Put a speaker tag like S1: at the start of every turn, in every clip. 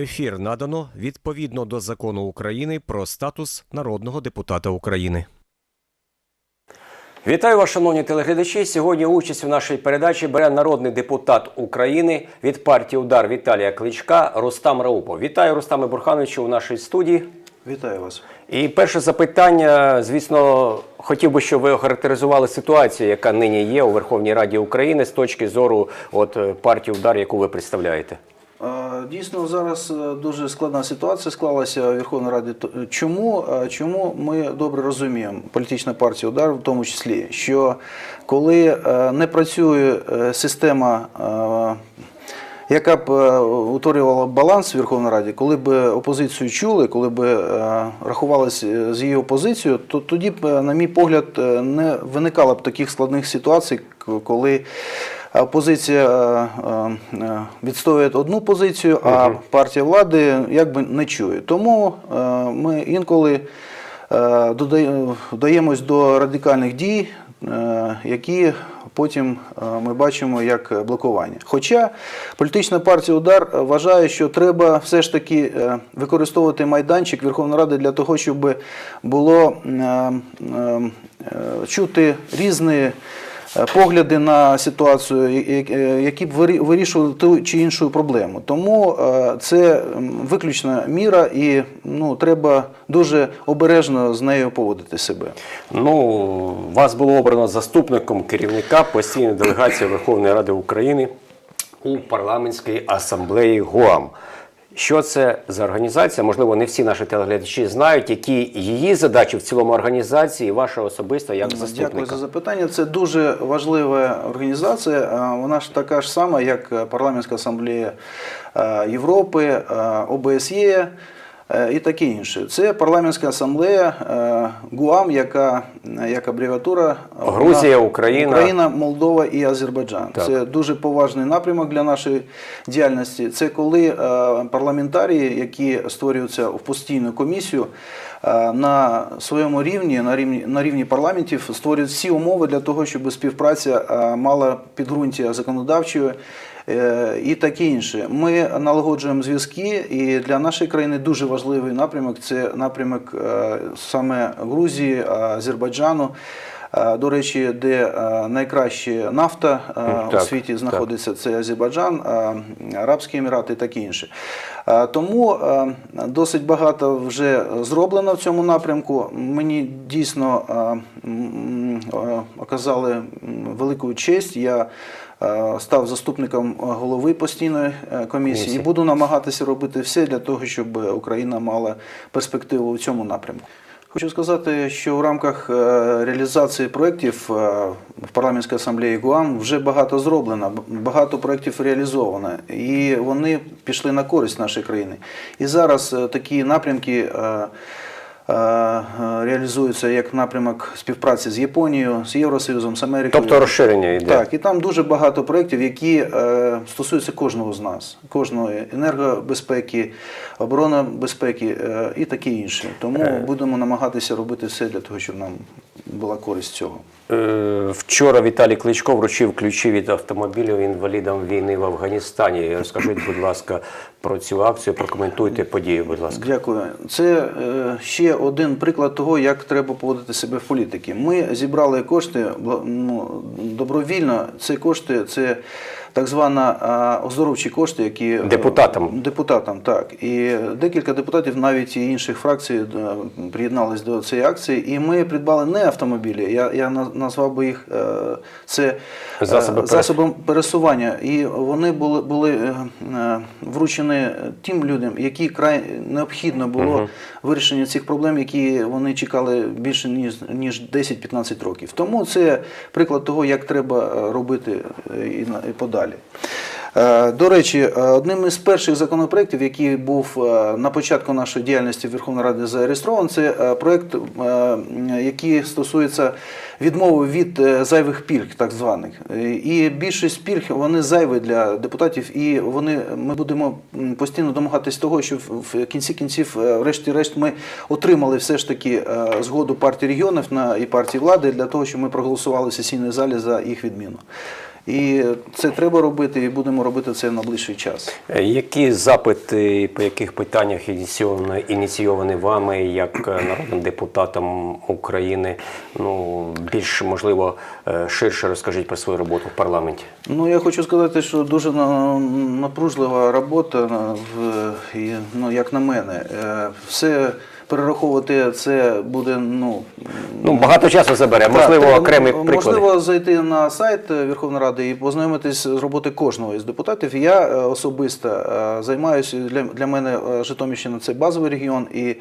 S1: Ефір надано відповідно до закону України про статус народного депутата України.
S2: Вітаю вас, шановні телеглядачі. Сьогодні участь у нашій передачі бере народний депутат України від партії Удар Віталія Кличка Рустам Раупов. Вітаю Рустаме Бурхановичу у нашій студії.
S3: Вітаю вас.
S2: І перше запитання, звісно, хотів би, щоб ви охарактеризували ситуацію, яка нині є у Верховній Раді України з точки зору от е, партії Удар, яку ви представляєте.
S3: Е, Дійсно, зараз е, дуже складна ситуація склалася у Верховній Раді. Чому? Е, Чому ми добре розуміємо, політична партія удар, в тому числі, що коли е, не працює е, система. е, Яка б е, утворювала баланс в Верховній Раді, коли б опозицію чули, коли б е, рахувалися з її опозицією, то тоді б, е, на мій погляд, е, не виникало б таких складних ситуацій, коли опозиція е, е, відстоює одну позицію, а партія влади якби не чує. Тому е, ми інколи вдаємось до радикальних дій, які потім ми бачимо як блокування. Хоча політична партія Удар вважає, що треба все ж таки використовувати майданчик Верховної Ради для того, щоб було чути різні. Е, Погляди на ситуацію, я- які б вирі- вирішували ту чи іншу проблему. Тому е, це виключна міра, і ну, треба дуже обережно з нею поводити себе.
S2: Ну, вас було обрано заступником керівника постійної делегації Верховної Ради України у парламентській асамблеї ГУАМ. Що це за організація? Можливо, не всі наші телеглядачі знають, які її задачі в цілому організації, ваша особиста як
S3: Дякую за запитання. Це дуже важлива організація. Вона ж така ж сама, як Парламентська асамблея е, Європи, е, ОБСЄ. Е, І таке інше. Це парламентська асамблея е, ГУАМ, яка як абревіатура
S2: Грузія,
S3: вона-
S2: Україна.
S3: Україна, Молдова і Азербайджан.
S2: Так.
S3: Це дуже поважний напрямок для нашої діяльності. Це коли е, парламентарії, які створюються в постійну комісію, на своєму рівні, на рівні, на рівні парламентів, створюють всі умови для того, щоб співпраця мала підґрунтя законодавчої. Е, І таке інше. Ми налагоджуємо зв'язки, і для нашої країни дуже важливий напрямок це напрямок е, саме Грузії, Азербайджану. Е, До речі, де найкраще нафта е, у
S2: так,
S3: світі
S2: так.
S3: знаходиться, це Азербайджан, Арабські Емірати і таке інше. Тому досить багато вже зроблено в цьому напрямку. Мені дійсно оказали велику честь. Я став заступником голови постійної е, комісії і буду намагатися робити все для того, щоб Україна мала перспективу у цьому напрямку. Хочу сказати, що в рамках е, реалізації проєктів е, в парламентській асамблеї ГУАМ вже багато зроблено, багато проєктів реалізовано, і вони пішли на користь нашої країни. І зараз е, такі напрямки. Е, е, Реалізуються як напрямок співпраці з Японією, з Євросоюзом, з Америкою.
S2: Тобто розширення йде.
S3: Так, і там дуже багато проєктів, які е, стосуються кожного з нас, кожної енергобезпеки, оборонобезпеки безпеки і таке інше. Тому будемо намагатися робити все для того, щоб нам була користь цього.
S2: Е, Вчора Віталій Кличко вручив ключі від автомобілів інвалідам війни в Афганістані. Розкажіть, будь ласка, про цю акцію, прокоментуйте події, будь ласка.
S3: Дякую. Це е, ще один приклад того, як треба поводити себе в політиці. Ми зібрали кошти ну, добровільно. Це кошти це так звана а, оздоровчі кошти, які е,
S2: Депутатам.
S3: депутатам, так. І декілька депутатів, навіть і інших фракцій, е, приєднались до цієї акції. І ми придбали не автомобілі. Я, я на- назвав би їх е, це е,
S2: Засоби
S3: засобом пересування. І вони були, були е, е, вручені тим людям, які край необхідно було вирішення цих проблем, які вони чекали більше ніж, ніж 10-15 років. Тому це приклад того, як треба е, робити е, і подалі. Е, До речі, е, одним із перших законопроєктів, який був е, на початку нашої діяльності Верховної Ради зареєстрований, це проєкт, який стосується відмови від зайвих пільг, так званих. І більшість пільг вони зайві для депутатів, і вони ми будемо постійно домагатись того, щоб в кінці кінців, врешті-решт, ми отримали все ж таки згоду партії регіонів і партії влади для того, щоб ми проголосували в сесійній залі за їх відміну. І це треба робити, і будемо робити це в найближчий час.
S2: Е, Які запити по яких питаннях ініційовані, ініційовані вами як е, народним депутатом України? Ну більш можливо е, ширше розкажіть про свою роботу в парламенті.
S3: Ну, я хочу сказати, що дуже на- напружлива робота, в, ну, як на мене. Все перераховувати це буде, ну,
S2: Ну багато часу забере.
S3: Так,
S2: Можливо, окремі приклади.
S3: Можливо, зайти на сайт Верховної Ради і познайомитись з роботи кожного із депутатів. Я е, особисто е, займаюся для, для мене е, Житомирщина це базовий регіон, і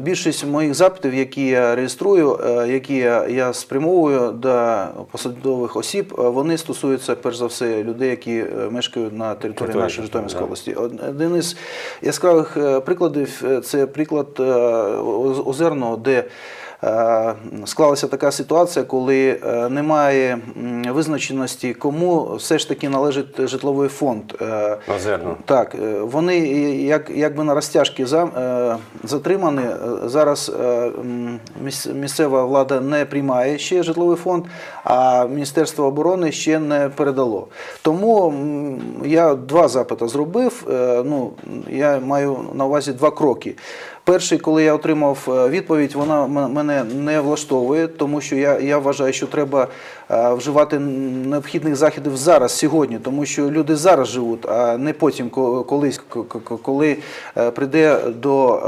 S3: більшість моїх запитів, які я реєструю, е, які я, спрямовую до посадових осіб, е, вони стосуються перш за все людей, які е, мешкають на території
S2: Території,
S3: нашої Житомирської
S2: да.
S3: області. Один із яскравих прикладів це приклад Озерного, де Склалася така ситуація, коли е, немає визначеності, кому все ж таки належить житловий фонд. Е,
S2: Озерно.
S3: Так, е, вони як, якби на розтяжки е, затримані. Е, Зараз е, місцева влада не приймає ще житловий фонд, а Міністерство оборони ще не передало. Тому я два запити зробив. Е, Ну, я маю на увазі два кроки. Перший, коли я отримав е, відповідь, вона мене не влаштовує, тому що я, я вважаю, що треба е, вживати необхідних заходів зараз, сьогодні, тому що люди зараз живуть, а не потім, ко- колись, ко- ко- коли е, прийде до,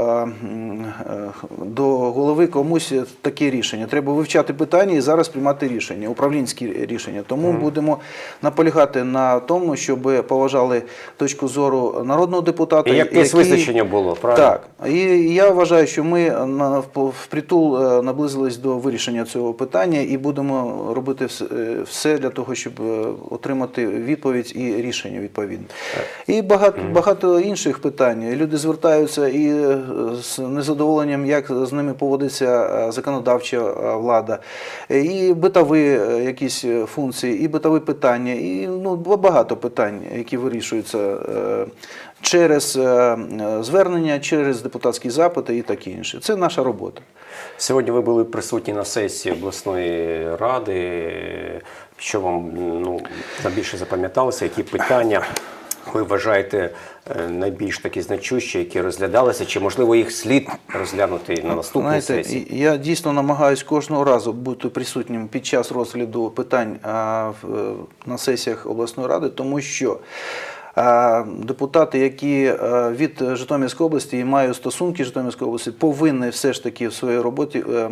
S3: до голови комусь таке рішення. Треба вивчати питання і зараз приймати рішення, управлінські рішення. Тому будемо наполягати на тому, щоб поважали точку зору народного депутата.
S2: І якесь
S3: який-
S2: визначення було, правильно?
S3: так, і я вважаю, що ми на впритул е, наблизились до вирішення цього питання і будемо робити е, все для того, щоб е, отримати відповідь і рішення відповідне. І багато, багато інших питань. Люди звертаються і е, з незадоволенням, як з ними поводиться е, законодавча е, влада, е, і битові е, якісь е, функції, і битові питання, і ну, багато питань, які вирішуються. Через е, е, звернення, через депутатські запити і таке інше. Це наша робота.
S2: Сьогодні ви були присутні на сесії обласної ради. Що вам ну, найбільше запам'яталося? Які питання ви вважаєте е, найбільш такі значущі, які розглядалися? Чи можливо їх слід розглянути на наступній
S3: Знаєте,
S2: сесії?
S3: я дійсно намагаюся кожного разу бути присутнім під час розгляду питань на сесіях обласної ради, тому що депутати, які е, від Житомирської області і мають стосунки Житомирської області, повинні все ж таки в своїй роботі е,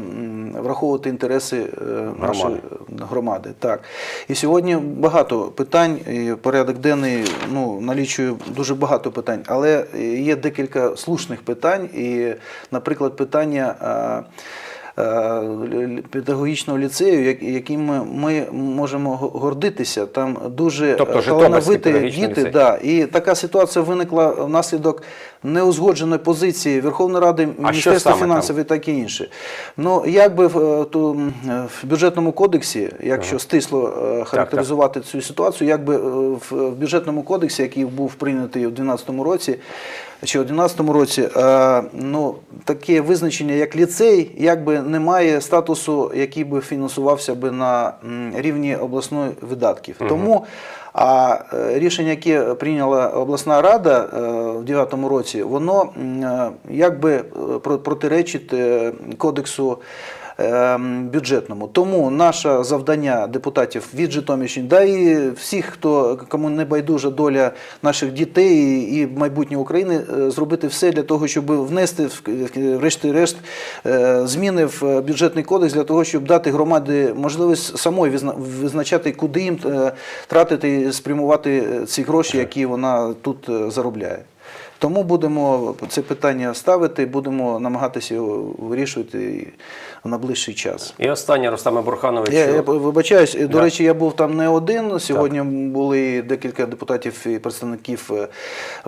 S3: враховувати інтереси е, нашої
S2: Громади.
S3: громади. Так. І сьогодні багато питань, і порядок денний ну, налічує дуже багато питань, але є декілька слушних питань. І, наприклад, питання. Е, педагогічного ліцею, яким ми, ми можемо гордитися. Там дуже
S2: Тобто
S3: е, талановиті діти. Да, і така ситуація виникла внаслідок неузгодженої позиції Верховної Ради, Міністерства
S2: там?
S3: фінансів і таке інше. Ну, якби в, е, е, в бюджетному кодексі, якщо стисло е, характеризувати цю ситуацію, якби в, в бюджетному кодексі, який був прийнятий у 2012 році, чи у 2011 році, ну, таке визначення, як ліцей, якби не має статусу, який би фінансувався би на рівні обласної видатків. Тому а е, рішення, яке прийняла обласна рада е, в 2009 році, воно е, якби про- протиречить кодексу бюджетному. Тому наше завдання депутатів від Житомирщини, да і всіх, хто кому не байдужа доля наших дітей і майбутнє України, е, зробити все для того, щоб внести врешті-решт е, зміни в бюджетний кодекс для того, щоб дати громаді можливість самої визначати, куди їм е, тратити і спрямувати ці гроші, які вона тут заробляє. Тому будемо це питання ставити, будемо намагатися його вирішувати в найближчий час.
S2: І останнє Рустаме Бурхановичу.
S3: Я, я вибачаюсь, до
S2: Да.
S3: речі, я був там не один. Сьогодні були декілька депутатів і представників е,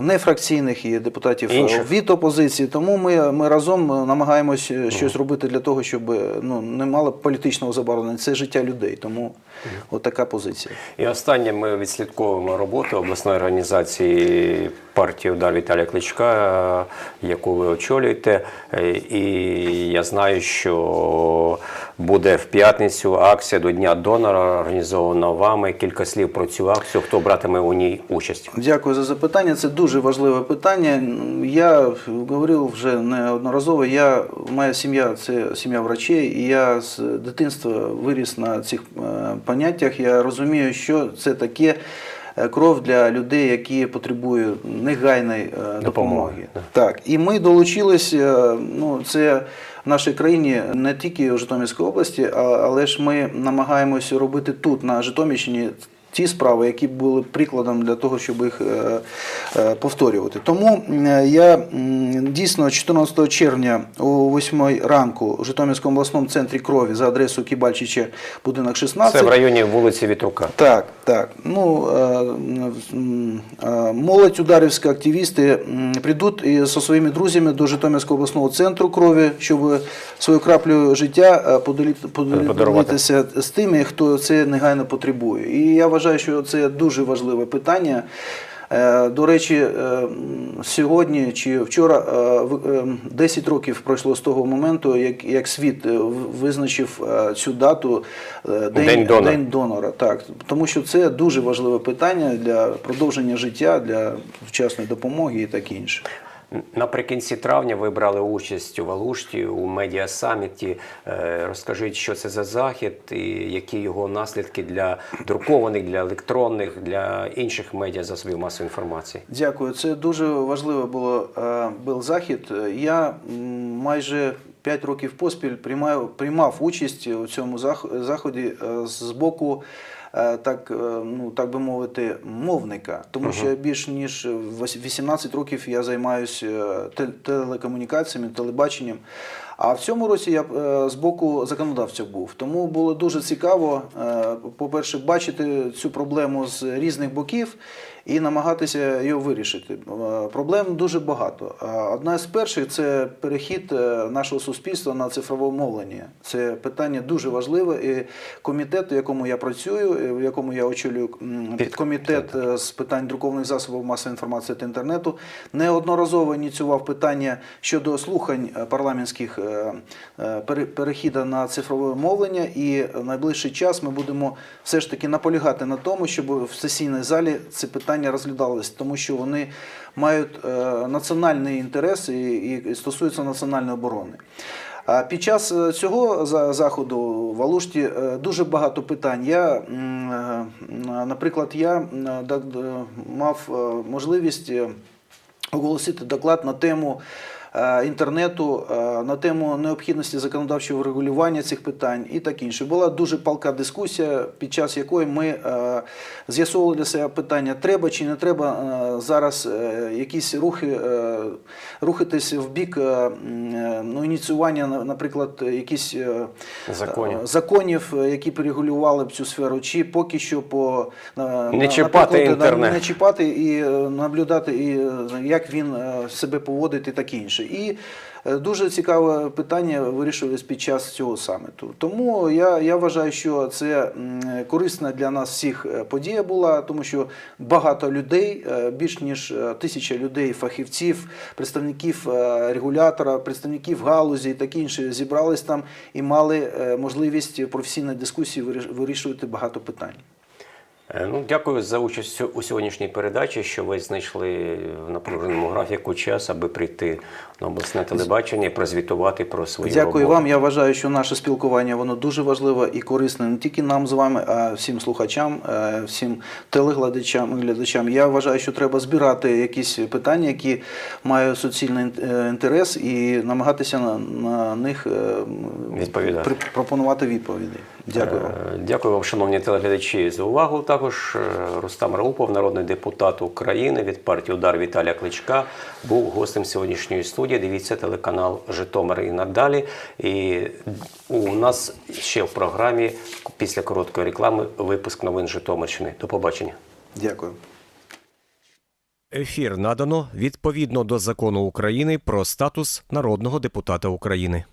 S3: нефракційних і депутатів е,
S2: Інших.
S3: від опозиції. Тому ми, ми разом намагаємось е, щось робити для того, щоб ну, не мало політичного забарвлення. Це життя людей. Тому от така позиція.
S2: І останнє ми відслідковуємо роботу обласної організації партії Удар Віталія Кличка, яку ви очолюєте. Е, І я знаю, що буде в п'ятницю акція до Дня донора, організована вами. Кілька слів про цю акцію. Хто братиме у ній участь?
S3: Дякую за запитання. Це дуже важливе питання. Я говорив вже неодноразово. Я моя сім'я це сім'я врачей, і я з дитинства виріс на цих е, поняттях. Я розумію, що це таке. е, Кров для людей, які потребують негайної е, допомоги.
S2: Допомоги.
S3: Так, і ми долучились. е, Ну, це в нашій країні не тільки у Житомирській області, але ж ми намагаємося робити тут, на Житомирщині, ті справи, які були прикладом для того, щоб їх е, е, повторювати. Тому е, я дійсно 14 червня о 8 ранку у Житомирському обласному центрі крові за адресою Кібальчича, будинок 16.
S2: Це в районі вулиці Вітрука.
S3: Так, так. Ну, молодь ударівська, активісти прийдуть і зі своїми друзями до Житомирського обласного центру крові, щоб свою краплю життя поділитися з тими, хто це негайно потребує. І я вважаю, що це дуже важливе питання. Е, До речі, е, сьогодні чи вчора е, в- е, 10 років пройшло з того моменту, як, як світ визначив цю дату е,
S2: День донора.
S3: День донора. Так, тому що це дуже важливе питання для продовження життя, для вчасної допомоги і таке інше.
S2: Наприкінці травня ви брали участь у Валушті у медіасаміті. Е, Розкажіть, що це за захід і які його наслідки для друкованих, для електронних, для інших медіа засобів масової інформації.
S3: Дякую. Це дуже важливо було е, був захід. Я майже 5 років поспіль приймаю, приймав участь у цьому зах- заході е, з боку. Е, Так, е, ну так би мовити, мовника, тому що більш ніж вось- 18 років я займаюся телекомунікаціями, телебаченням. А в цьому році я е, з боку законодавця був. Тому було дуже цікаво, е, по-перше, бачити цю проблему з різних боків і намагатися її вирішити. Е, Проблем дуже багато. Одна з перших це перехід нашого суспільства на цифрове мовлення. Це питання дуже важливе. І комітет, у якому я працюю, в якому я очолюю е, з питань друкованих засобів масової інформації та інтернету, неодноразово ініціював питання щодо слухань парламентських перехіду на цифрове мовлення. І в найближчий час ми будемо все ж таки наполягати на тому, щоб в сесійній залі це питання розглядалось, тому що вони мають е, національний інтерес і, стосуються національної оборони. Під час е, цього заходу в Алушті е, дуже багато питань. Я, е, наприклад, я мав е, можливість е, оголосити доклад на тему е, інтернету, е, на тему необхідності законодавчого регулювання цих питань і так інше. Була дуже палка дискусія, під час якої ми е, з'ясовували для себе питання, треба чи не треба е, зараз е, якісь рухи е, рухатись в бік е, е, ну, ініціювання, наприклад, якісь е,
S2: Законів.
S3: е, законів, е, які перегулювали б цю сферу, чи поки що по
S2: Не
S3: на-
S2: чіпати інтернет.
S3: не чіпати і е, наблюдати, і е, як він е, себе поводить і таке інше. І е, дуже цікаве питання вирішувалось під час цього саміту. Тому я, я вважаю, що це корисна для нас всіх е, подія була, тому що багато людей, е, більш ніж тисяча людей, фахівців, представників регулятора, представників галузі і таке інше зібрались там і мали можливість професійної дискусії виріш- вирішувати багато питань.
S2: Ну, дякую за участь у сьогоднішній передачі, що ви знайшли в напруженому графіку час, аби прийти на обласне телебачення і прозвітувати про свою
S3: Дякую
S2: роботу.
S3: вам. Я вважаю, що наше спілкування воно дуже важливе і корисне не тільки нам з вами, а всім слухачам, е, всім телеглядачам і глядачам. Я вважаю, що треба збирати якісь питання, які мають суцільний е, інтерес, і намагатися на, на них е,
S2: Відповідати.
S3: пропонувати відповіді. Дякую вам.
S2: Дякую вам, шановні телеглядачі, за увагу. Також Рустам Раупов, народний депутат України від партії Удар Віталія Кличка, був гостем сьогоднішньої студії. Дивіться телеканал Житомир і надалі. І у нас ще в програмі після короткої реклами випуск новин Житомирщини. До побачення.
S3: Дякую.
S1: Ефір надано відповідно до закону України про статус народного депутата України.